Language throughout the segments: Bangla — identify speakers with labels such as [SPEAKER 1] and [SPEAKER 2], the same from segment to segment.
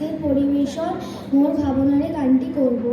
[SPEAKER 1] আজকের পরিবেশন মোর ভাবনারে গানটি করব।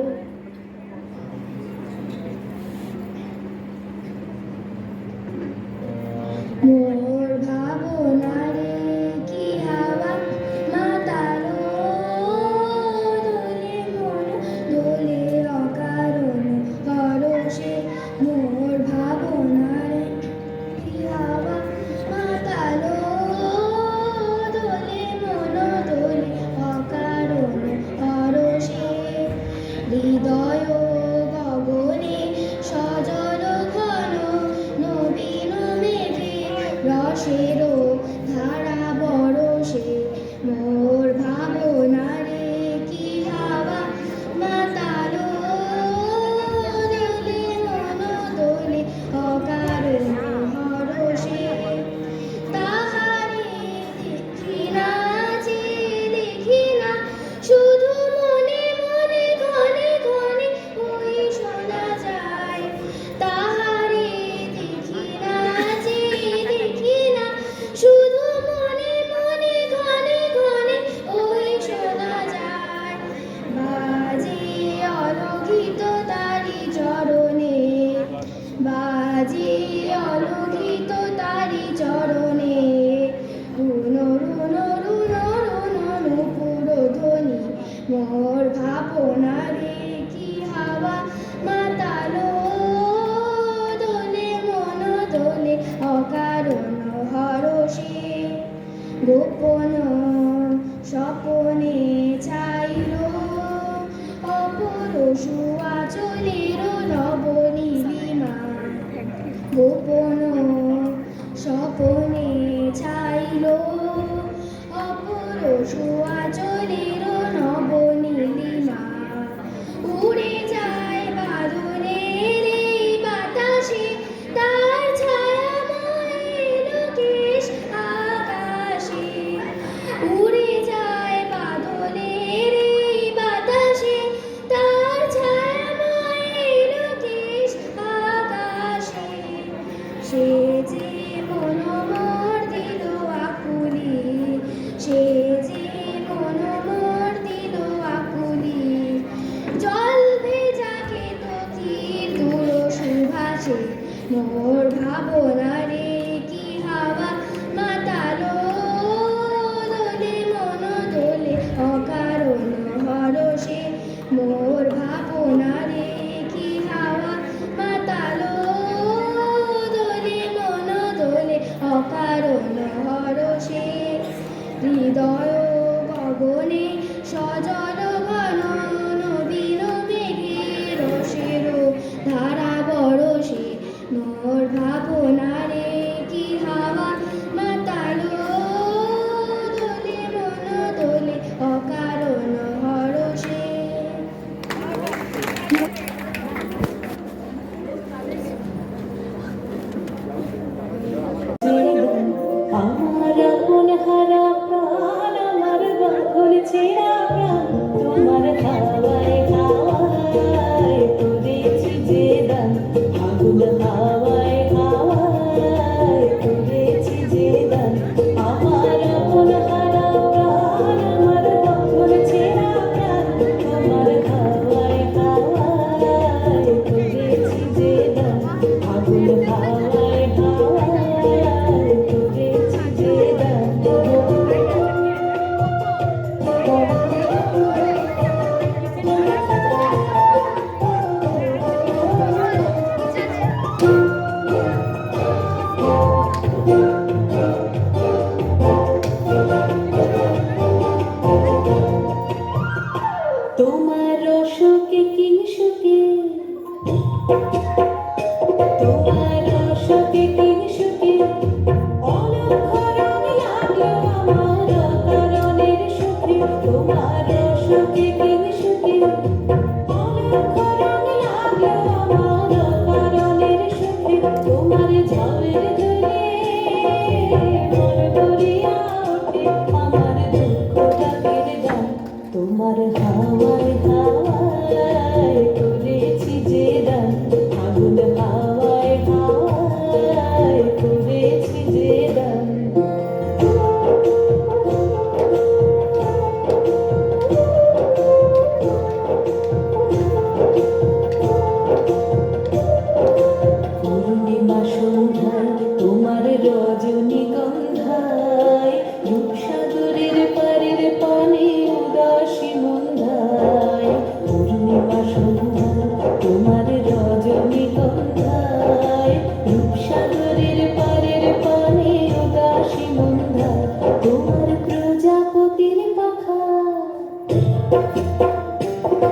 [SPEAKER 1] সোনারে কি হাওয়া? মাতালো দোলে, মন দোলে, অকারণ হরষে। গোপন স্বপনে চাইল অপরশুয়া চলির বিমান গোপন
[SPEAKER 2] তোমার রসকে কিংসুকে।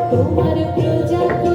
[SPEAKER 2] তোমার প্রজাপতির